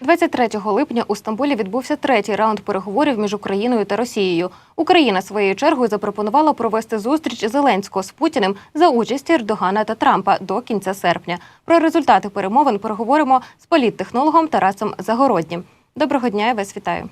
23 липня у Стамбулі відбувся третій раунд переговорів між Україною та Росією. Україна своєю чергою запропонувала провести зустріч Зеленського з Путіним за участі Ердогана та Трампа до кінця серпня. Про результати перемовин переговоримо з політтехнологом Тарасом Загороднім. Доброго дня, я вас вітаю.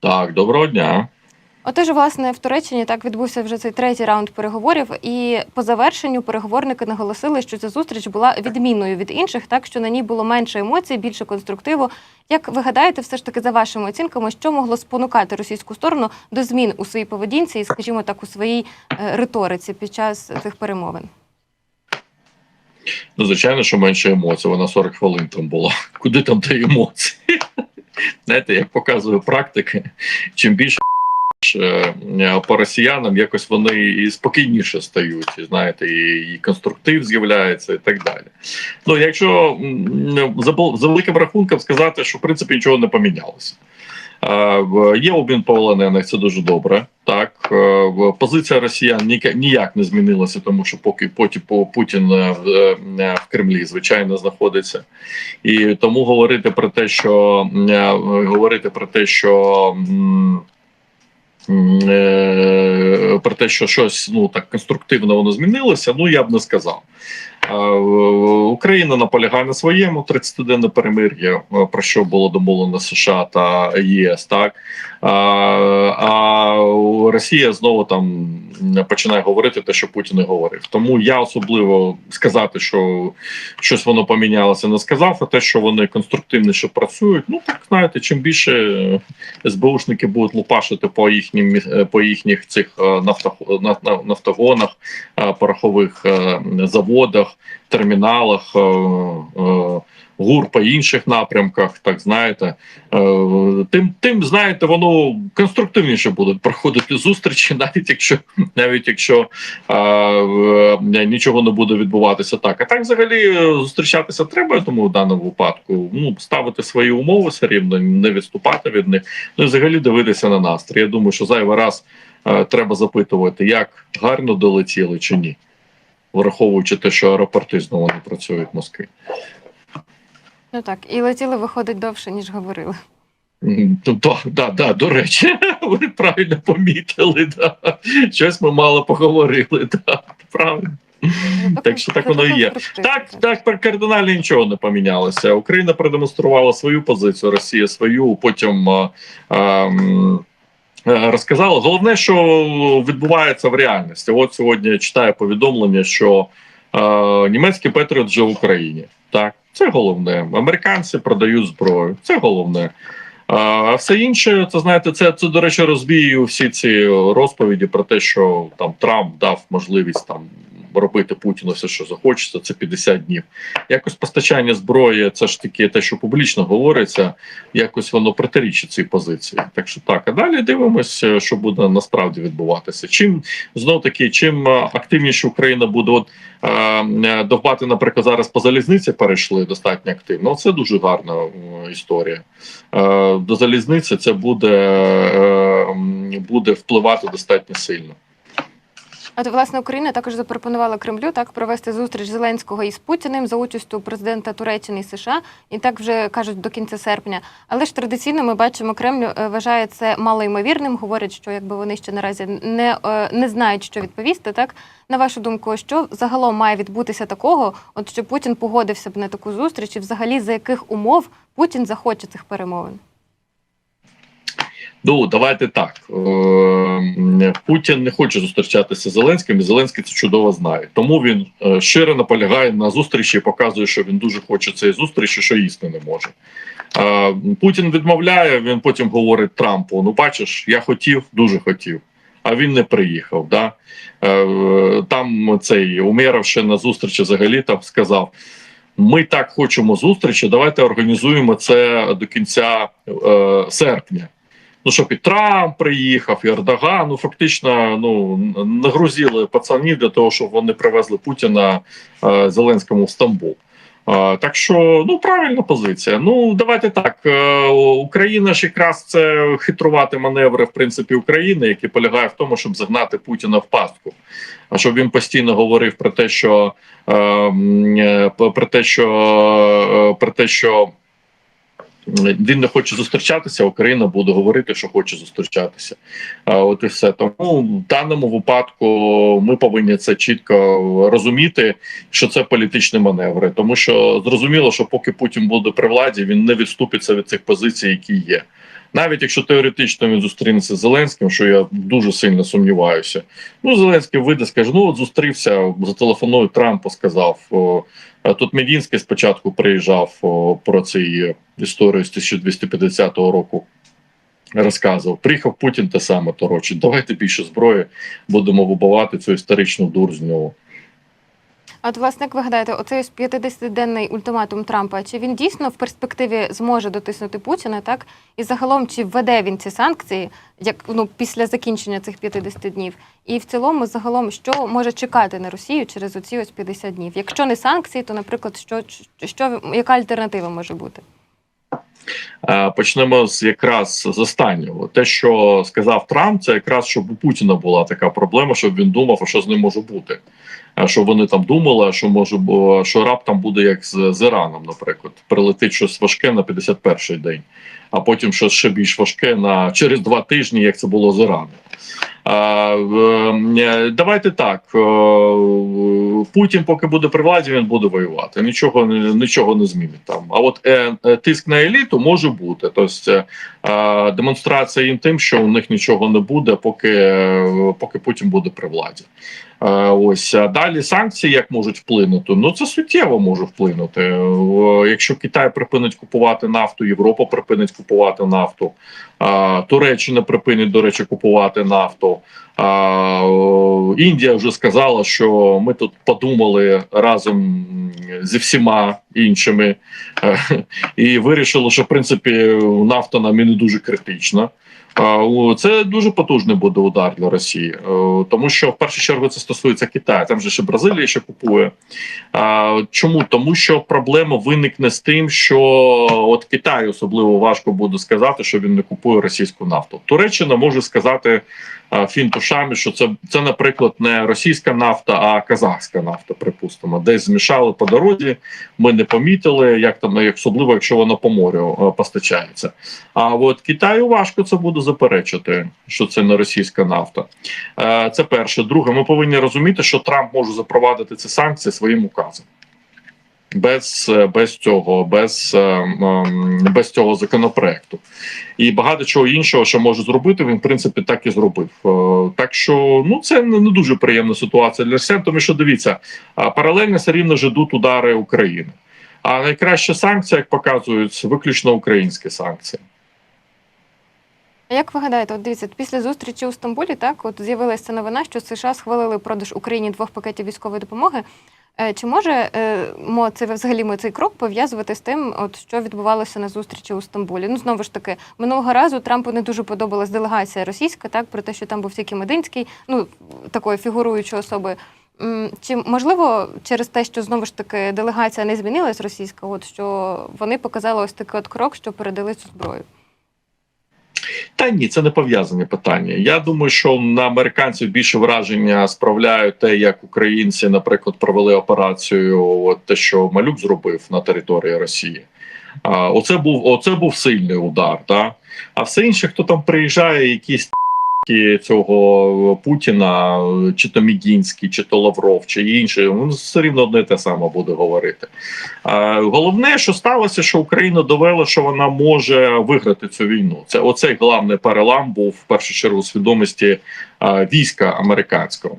Так, доброго дня. Отож, власне, в Туреччині так відбувся вже цей третій раунд переговорів, і по завершенню переговорники наголосили, що ця зустріч була відмінною від інших, так що на ній було менше емоцій, більше конструктиву. Як ви гадаєте, все ж таки за вашими оцінками, що могло спонукати російську сторону до змін у своїй поведінці і, скажімо так, у своїй е, риториці під час цих перемовин? Ну, звичайно, що менше емоцій. Вона 40 хвилин там була. Куди там ті емоції? Знаєте, як показує практика, чим більше по росіянам якось вони і спокійніше стають, і, знаєте, і, і конструктив з'являється, і так далі. Ну, якщо за, за великим рахунком сказати, що в принципі нічого не помінялося. Е, Є обмін полонених, це дуже добре. Так е, позиція росіян ніяк- не змінилася, тому що поки потім по Путін е, в, е, Кремлі звичайно знаходиться, і тому говорити про те, що е, говорити про те, що е, про те, що щось ну так конструктивно воно змінилося, ну я б не сказав. Е, Україна наполягає на своєму 30-денне перемир'я, е, про що було домовлено США та ЄС. Так а, Росія знову там починає говорити те, що Путін і говорив. Тому я особливо сказати, що щось воно помінялося, не сказав. А те, що вони конструктивніше працюють, ну так знаєте, чим більше СБУшники будуть лупашити по їхнім е, по їхніх цих е, нафто- на- на- нафтогонах, е, порохових е, заводах, терміналах, е, е, гур по інших напрямках, так знаєте, е, тим, тим знаєте, воно конструктивніше будуть проходити зустрічі, навіть якщо навіть якщо е, е, нічого не буде відбуватися так. А так, взагалі, е, зустрічатися треба, думаю, в даному випадку. Ну, ставити свої умови все рівно, не відступати від них. Ну і взагалі дивитися на настрій. Я думаю, що зайвий раз е, треба запитувати, як гарно долетіли чи ні, враховуючи те, що аеропорти знову не працюють в Москві. Ну так, і летіли виходить довше, ніж говорили. То- Да, да, до речі, ви правильно помітили. Да. Щось ми мало поговорили. Да, правильно. Так що так воно і є. Так, так, кардинально нічого не помінялося. Україна продемонструвала свою позицію, Росія свою. Потім а, а, е, розказала. Головне, що відбувається в реальності. От сьогодні я читаю повідомлення, що е, німецький Петріот вже в Україні. Так, це головне. Американці продають зброю. Це головне. А все інше, це знаєте, це, це до речі, розбіє всі ці розповіді про те, що там Трамп дав можливість там робити Путіну все, що захочеться. Це 50 днів. Якось постачання зброї, це ж таки те, що публічно говориться, якось воно протирічить цій позиції. Так що так, а далі дивимося, що буде насправді відбуватися. Чим знов таки, чим е, активніше Україна буде, от е, е, довбати, наприклад, зараз по залізниці перейшли достатньо активно. Це дуже гарна е, історія. Е, До залізниці це буде, е, буде впливати достатньо сильно. От, власне, Україна також запропонувала Кремлю так провести зустріч Зеленського із Путіним за участю президента Туреччини і США, і так вже кажуть до кінця серпня. Але ж традиційно ми бачимо, Кремль е, вважає це малоймовірним. Говорять, що якби вони ще наразі не, е, не знають, що відповісти. Так на вашу думку, що загалом має відбутися такого, от що Путін погодився б на таку зустріч, і взагалі за яких умов Путін захоче цих перемовин? Ну давайте так. Е, Путін не хоче зустрічатися з Зеленським, і Зеленський це чудово знає. Тому він е, щиро наполягає на зустрічі і показує, що він дуже хоче цієї зустрічі, що їсти не може. Е, Путін відмовляє. Він потім говорить Трампу: Ну, бачиш, я хотів, дуже хотів. А він не приїхав. Да? Там цей Умєров ще на зустрічі взагалі там сказав: ми так хочемо зустрічі, давайте організуємо це до кінця е, серпня. Ну, щоб і Трамп приїхав, і Ердоган, ну фактично ну, нагрузили пацанів для того, щоб вони привезли Путіна е, Зеленському в Стамбул. Е, так що ну правильна позиція. Ну давайте так. Е, Україна ж якраз це хитрувати маневри в принципі України, які полягає в тому, щоб загнати Путіна в пастку. А щоб він постійно говорив про те, що е, е, про те, що е, про те, що він не хоче зустрічатися, Україна буде говорити, що хоче зустрічатися. А от і все. Тому в даному випадку ми повинні це чітко розуміти, що це політичні маневри, тому що зрозуміло, що поки Путін буде при владі, він не відступиться від цих позицій, які є. Навіть якщо теоретично він зустрінеться з Зеленським, що я дуже сильно сумніваюся. Ну Зеленський вийде, скаже: ну от зустрівся, зателефонує Трампу, сказав. А тут Медінський спочатку приїжджав про цю історію з 1250 року. Розказував, приїхав Путін те саме торочить. Давайте більше зброї, будемо вибивати цю історичну дур з нього. А От, власне, як ви гадаєте, оцей ось 50-денний ультиматум Трампа, чи він дійсно в перспективі зможе дотиснути Путіна, так? І загалом, чи введе він ці санкції, як ну після закінчення цих 50 днів? І в цілому, загалом, що може чекати на Росію через оці ось 50 днів? Якщо не санкції, то, наприклад, що, що яка альтернатива може бути? Е, Почнемо з якраз з останнього. Те, що сказав Трамп, це якраз щоб у Путіна була така проблема, щоб він думав, що з ним може бути. Що вони там думали, що може що раптом буде як з, з Іраном, наприклад, прилетить щось важке на 51-й день, а потім щось ще більш важке на через два тижні, як це було з Іраном. Е, давайте так. е, Путін, поки буде при владі, він буде воювати. Нічого нічого не змінить там. А от е, тиск на еліту може бути. Тобто демонстрація їм тим, що у них нічого не буде, поки, поки Путін буде при владі. Ось далі санкції як можуть вплинути? Ну це суттєво може вплинути. Якщо Китай припинить купувати нафту, Європа припинить купувати нафту, Туреччина припинить, до речі, купувати нафту. Індія вже сказала, що ми тут подумали разом зі всіма іншими і вирішили, що в принципі нафта нам і не дуже критична. Це дуже потужний буде удар для Росії, Е, тому що в першу чергу це стосується Китаю. Там же ще Бразилія ще купує. Чому? Тому що проблема виникне з тим, що от Китаю особливо важко буде сказати, що він не купує російську нафту. Туреччина може сказати фінтушами, що це, це, наприклад, не російська нафта, а казахська нафта. Припустимо, десь змішали по дорозі. Ми не помітили, як там особливо, якщо вона по морю е, постачається. А от Китаю важко це буде заперечити, що це не російська нафта. Е, Це перше. Друге, ми повинні розуміти, що Трамп може запровадити ці санкції своїм указом. Без, е, без цього, без, е, без цього законопроекту. І багато чого іншого, що може зробити, він в принципі так і зробив. Е, Так що ну це не дуже приємна ситуація для росіян, тому що дивіться, паралельно все рівно ж ідуть удари України. А найкраща санкція, як показують, виключно українські санкції. А як ви гадаєте, от дивіться, після зустрічі у Стамбулі, так от з'явилася новина, що США схвалили продаж Україні двох пакетів військової допомоги. Е, Чи може е, мо це взагалі ми цей крок пов'язувати з тим, от що відбувалося на зустрічі у Стамбулі? Ну знову ж таки, минулого разу Трампу не дуже подобалась делегація російська, так про те, що там був тільки Мединський, ну такої фігуруючої особи. Чи можливо через те, що знову ж таки делегація не змінилась російська, от що вони показали ось такий от крок, що передали цю зброю? Та ні, це не пов'язані питання. Я думаю, що на американців більше враження справляють те, як українці, наприклад, провели операцію, от те, що Малюк зробив на території Росії. А, оце був оце був сильний удар. Та? А все інше, хто там приїжджає, якісь ті цього Путіна, чи то Мідінський, чи то Лавров, чи інші, ну все рівно одне те саме буде говорити. А, Головне, що сталося, що Україна довела, що вона може виграти цю війну. Це оцей головний перелам був в першу чергу свідомості а, війська американського.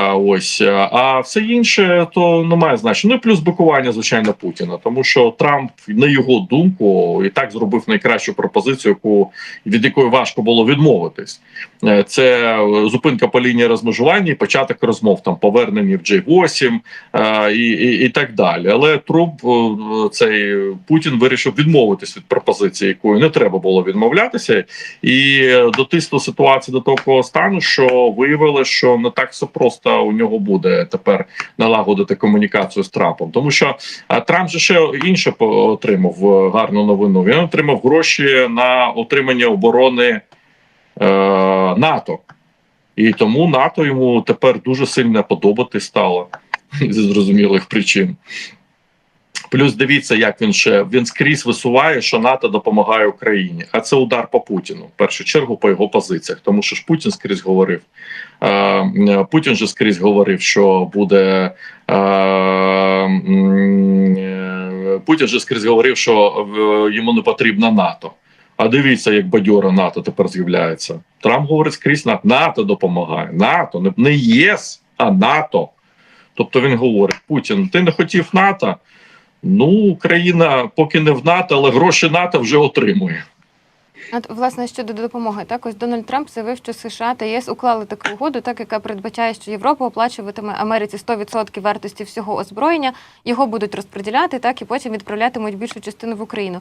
Ось а, а все інше то не має значення. Ну і плюс бикування, звичайно, Путіна, тому що Трамп, на його думку, і так зробив найкращу пропозицію, яку від якої важко було відмовитись. Е, Це зупинка по лінії розмежування і початок розмов там повернені в J8 е, і, і, і так далі. Але Трамп е, цей Путін вирішив відмовитись від пропозиції, якою не треба було відмовлятися, і е, дотиснув ситуацію до такого стану, що виявилося, що не так все просто у нього буде тепер налагодити комунікацію з Трампом, тому що Трамп же ще інше отримав е, гарну новину. Він отримав гроші на отримання оборони е, НАТО. І тому НАТО йому тепер дуже сильно подобати стало зі зрозумілих причин. Плюс дивіться, як він ще він скрізь висуває, що НАТО допомагає Україні. А це удар по Путіну. В першу чергу по його позиціях. Тому що ж Путін скрізь говорив. Е, Путін же скрізь говорив, що буде. Е, е, Путін же скрізь говорив, що йому не потрібно НАТО. А дивіться, як бадьора НАТО тепер з'являється. Трамп говорить скрізь НАТО. НАТО допомагає. НАТО, не ЄС, а НАТО. Тобто він говорить: Путін, ти не хотів НАТО. Ну, Україна поки не в НАТО, але гроші НАТО вже отримує. От, власне, щодо допомоги, так ось Дональд Трамп заявив, що США та ЄС уклали таку угоду, так яка передбачає, що Європа оплачуватиме Америці 100% вартості всього озброєння, його будуть розподіляти, так і потім відправлятимуть більшу частину в Україну.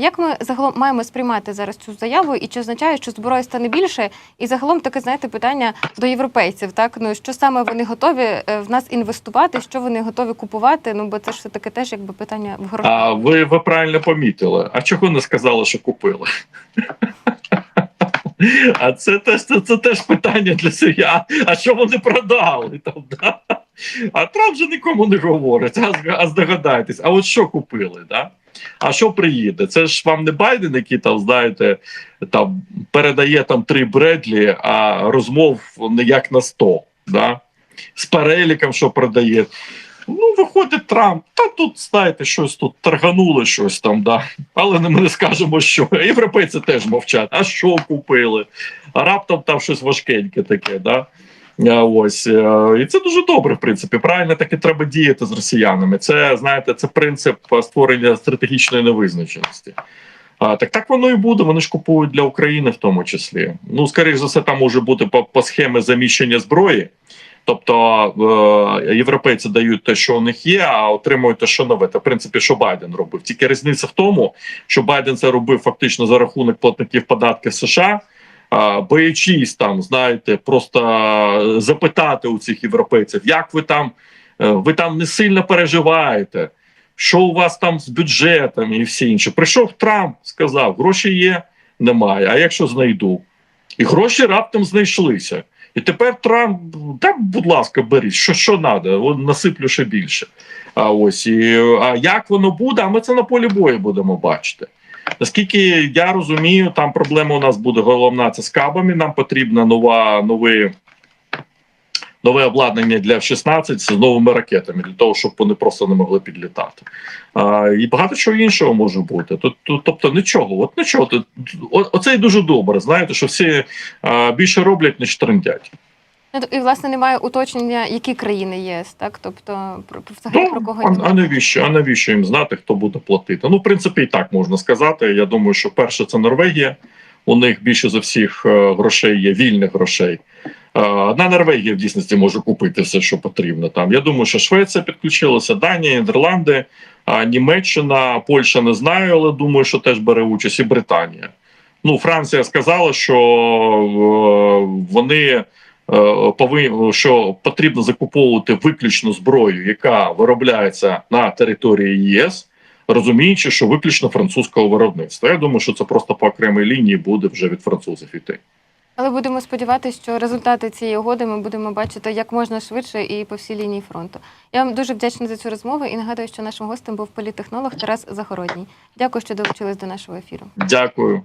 Як ми загалом маємо сприймати зараз цю заяву, і чи означає, що зброї стане більше? І загалом таке знаєте питання до європейців, так ну що саме вони готові е, в нас інвестувати, що вони готові купувати? Ну бо це ж все таки теж якби питання в грошах. А ви, ви правильно помітили. А чого не сказали, що купили? А це теж це, це теж питання для себя. А що вони продали там? Да? А Трамп же нікому не говорить. А, а здогадайтесь, а от що купили? Да? А що приїде? Це ж вам не Байден, який там, знаєте, там передає там три Бредлі, а розмов не як на 100. Да? З переліком, що продає. Ну, виходить Трамп, та тут, знаєте, щось тут торганули щось там, да. Але ми не скажемо, що. Європейці теж мовчать. А що купили? А раптом там щось важкеньке таке, да. А, Ось е, і це дуже добре, в принципі. Правильно так і треба діяти з росіянами. Це знаєте, це принцип е, створення стратегічної невизначеності. А, так так воно і буде. Вони ж купують для України в тому числі. Ну, скоріш за все, там може бути по, по схемі заміщення зброї. Тобто е, європейці дають те, що у них є, а отримують те, що нове. Це в принципі, що Байден робив. Тільки різниця в тому, що Байден це робив фактично за рахунок платників податків США. Боячись там, знаєте, просто запитати у цих європейців, як ви там, е, ви там не сильно переживаєте, що у вас там з бюджетом і всі інше. Прийшов Трамп, сказав, гроші є, немає. А якщо знайду? І гроші раптом знайшлися. І тепер Трамп, так, будь ласка, беріть, що що треба, насиплю ще більше. А ось і а як воно буде? А ми це на полі бою будемо бачити. Наскільки я розумію, там проблема у нас буде головна це з кабами. Нам потрібна нова новий. Нове обладнання для F-16 з новими ракетами для того, щоб вони просто не могли підлітати. А, і багато чого іншого може бути. Тут, тут, тобто нічого, от нічого. Оце і дуже добре. Знаєте, що всі а, більше роблять, ніж трендять. Ну, І власне немає уточнення, які країни ЄС, так тобто про взагалі Ну, про кого а, а навіщо? А навіщо їм знати, хто буде платити? Ну, в принципі, і так можна сказати. Я думаю, що перше це Норвегія. У них більше за всіх е, грошей є вільних грошей. Е, Одна Норвегія в дійсності може купити все, що потрібно. Там я думаю, що Швеція підключилася, Данія, Нідерланди, Німеччина, Польща не знаю, але думаю, що теж бере участь і Британія. Ну, Франція сказала, що е, вони що потрібно закуповувати виключно зброю, яка виробляється на території ЄС, розуміючи, що виключно французького виробництва. Я думаю, що це просто по окремій лінії буде вже від французів іти. Але будемо сподіватися, що результати цієї угоди ми будемо бачити як можна швидше і по всій лінії фронту. Я вам дуже вдячна за цю розмову і нагадую, що нашим гостем був політтехнолог Тарас Загородній. Дякую, що долучились до нашого ефіру. Дякую.